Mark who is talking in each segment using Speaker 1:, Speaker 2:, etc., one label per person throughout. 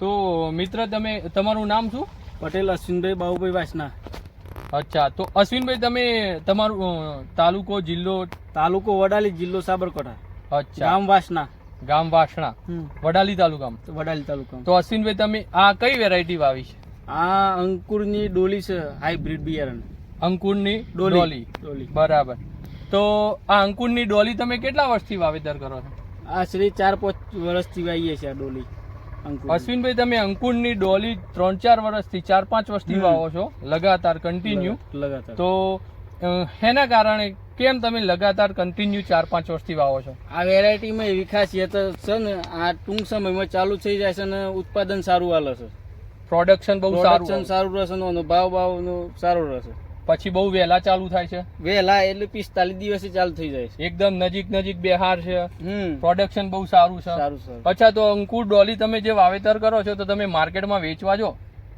Speaker 1: તો મિત્ર તમે તમારું નામ શું?
Speaker 2: પટેલ અશ્વિનભાઈ બાહુભાઈ વાસના.
Speaker 1: અચ્છા તો અશ્વિનભાઈ તમે તમારું તાલુકો જિલ્લો?
Speaker 2: તાલુકો વડાલી જિલ્લો સાબરકાંઠા.
Speaker 1: અચ્છા.
Speaker 2: ગામ વાસના.
Speaker 1: ગામ વાસણા. વડાલી તાલુકામાં?
Speaker 2: વડાલી તાલુકા
Speaker 1: તો અશ્વિનભાઈ તમે આ કઈ વેરાયટી વાવી છે?
Speaker 2: આ અંકુરની ડોલી છે હાઇબ્રિડ બિયારણ.
Speaker 1: અંકુરની
Speaker 2: ડોલી.
Speaker 1: ડોલી.
Speaker 2: ડોલી.
Speaker 1: બરાબર. તો આ અંકુરની ડોલી તમે કેટલા વર્ષથી વાવેતર કરો છો?
Speaker 2: આશરે ચાર પાંચ વર્ષથી વાવીએ છીએ આ ડોલી.
Speaker 1: અશ્વિનભાઈ તમે અંકુરની ડોલી ત્રણ ચાર વર્ષથી ચાર પાંચ વર્ષથી. વાવો છો? લગાતાર કન્ટિન્યુ
Speaker 2: લગાતાર.
Speaker 1: તો એના કારણે કેમ તમે લગાતાર કન્ટિન્યુ ચાર પાંચ વર્ષથી વાવો છો?
Speaker 2: આ વેરાયટીમાં એવી ખાસિયત છે ને આ ટૂંક સમયમાં ચાલુ થઈ જાય છે અને ઉત્પાદન સારું આલે છે.
Speaker 1: પ્રોડક્શન બહુ સારું
Speaker 2: સારું રહેશે ભાવ ભાવનો સારો રહેશે.
Speaker 1: પછી બહુ વહેલા ચાલુ થાય છે.
Speaker 2: વહેલા એટલે પિસ્તાલીસ દિવસે ચાલુ થઈ જાય છે.
Speaker 1: એકદમ નજીક નજીક બેહાર છે. પ્રોડક્શન બહુ સારું છે.
Speaker 2: સારું છે
Speaker 1: અચ્છા તો અંકુર ડોલી તમે જે વાવેતર કરો છો તો તમે માર્કેટમાં વેચવા જો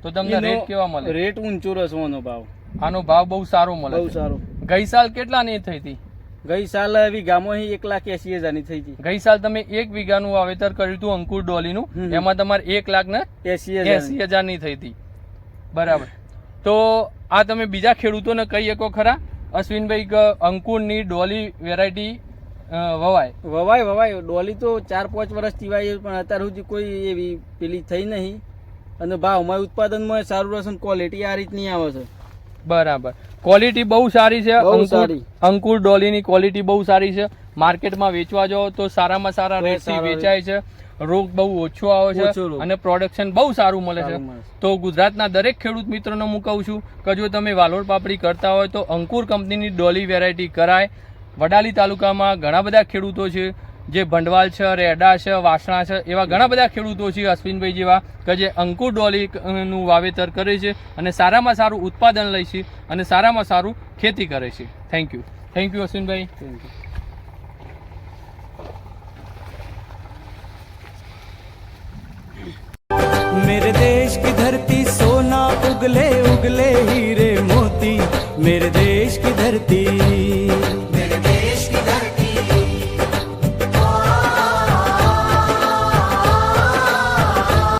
Speaker 1: તો તમને રેટ કેવા મળે?
Speaker 2: રેટ ઊંચો રહેશે એનો ભાવ.
Speaker 1: આનો ભાવ બહુ સારો મળે
Speaker 2: બહુ સારો.
Speaker 1: ગઈ સાલ કેટલા ની થઈ હતી?
Speaker 2: ગઈ સાલ વીઘામાં એક લાખ એસી હજારની થઈ હતી.
Speaker 1: ગઈ સાલ તમે એક વીઘાનું વાવેતર કર્યું હતું અંકુર ડોલીનું.
Speaker 2: નું
Speaker 1: એમાં તમારે એક લાખ ને
Speaker 2: એસી
Speaker 1: એસી હજારની થઈ હતી. બરાબર. તો આ તમે બીજા ખેડૂતોને કહી શકો ખરા? અશ્વિનભાઈ અંકુરની ડોલી વેરાયટી વવાય.
Speaker 2: વવાય વવાય. ડોલી તો ચાર પાંચ વર્ષથી વાવી પણ અત્યાર સુધી કોઈ એવી પેલી થઈ નહીં. અને ભાવમાં ઉત્પાદનમાં સારું રહેશે ક્વોલિટી આ રીતની આવે છે.
Speaker 1: બરાબર. ક્વોલિટી બહુ સારી છે. અંકુર ડોલીની ક્વોલિટી બહુ સારી છે. માર્કેટમાં વેચવા જાઓ તો સારામાં સારા રેટથી વેચાય છે. રોગ બહુ ઓછો આવે છે અને પ્રોડક્શન બહુ સારું મળે છે. તો ગુજરાતના દરેક ખેડૂત મિત્રોને હું કહું છું કે જો તમે વાલોડ પાપડી કરતા હોય તો અંકુર કંપનીની ડોલી વેરાયટી કરાય. વડાલી તાલુકામાં ઘણા બધા ખેડૂતો છે જે ભંડવાલ છે રેડા છે વાસણા છે એવા ઘણા બધા ખેડૂતો છે અશ્વિનભાઈ જેવા કે જે અંકુર ડોલી નું વાવેતર કરે છે અને સારામાં સારું ઉત્પાદન લે છે અને સારામાં સારું ખેતી કરે છે. Thank you thank you Ashwinbhai.
Speaker 2: Thank you.
Speaker 3: उगले हीरे मोती मेरे देश की धरती